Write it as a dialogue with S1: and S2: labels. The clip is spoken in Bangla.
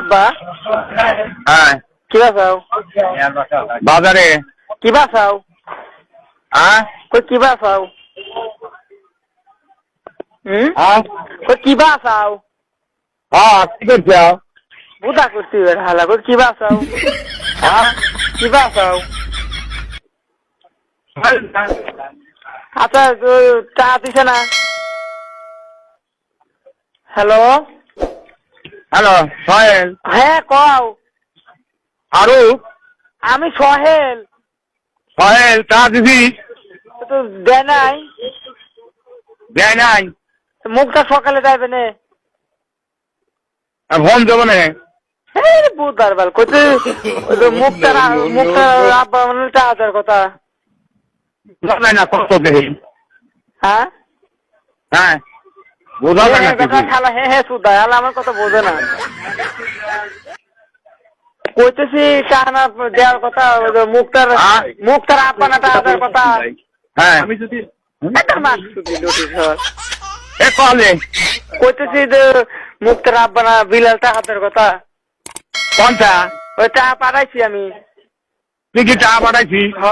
S1: আব্বা?
S2: হ্যাঁ।
S1: কি বাসাও
S2: বাজারে।
S1: কি বাসাও
S2: হ্যাঁ?
S1: কই কি বাসাও হুম?
S2: হ্যাঁ।
S1: কই কি বাসাও
S2: হ্যাঁ কি করছ
S1: বুদা করছি এবার হালা কই কি বাসাও
S2: হ্যাঁ।
S1: কি বাসাও আচ্ছা চা দিছে না? হ্যালো?
S2: হ্যালো সোহেল।
S1: হ্যাঁ কও।
S2: আরু
S1: আমি সোহেল।
S2: সোহেল চা দিদি?
S1: তো দেয় নাই।
S2: দেয় নাই?
S1: মুখটা সকালে যাইবে না।
S2: ফোন দেবো না?
S1: বুধার বেল কইতে মুখটা মুখটা আব্বা মানে চা দেওয়ার কথা।
S2: জানাই না কত দেখি
S1: হ্যাঁ?
S2: হ্যাঁ। বোঝা যায় না কিছু
S1: খালা হ্যাঁ হ্যাঁ সুদা হালা আমার কথা বোঝে না। কইতেছি কাহানা দেওয়ার কথা ওই যে মুখটার
S2: হ্যাঁ?
S1: মুখটার আব্বা না টা কথা।
S2: হ্যাঁ।
S3: আমি যদি
S1: কইতেছি যে মুখটার আব্বা বিলালটা হাতের কথা।
S2: কোনটা?
S1: ওই চা পাঠাইছি আমি।
S2: তুই কি চা পাঠাইছি
S1: হ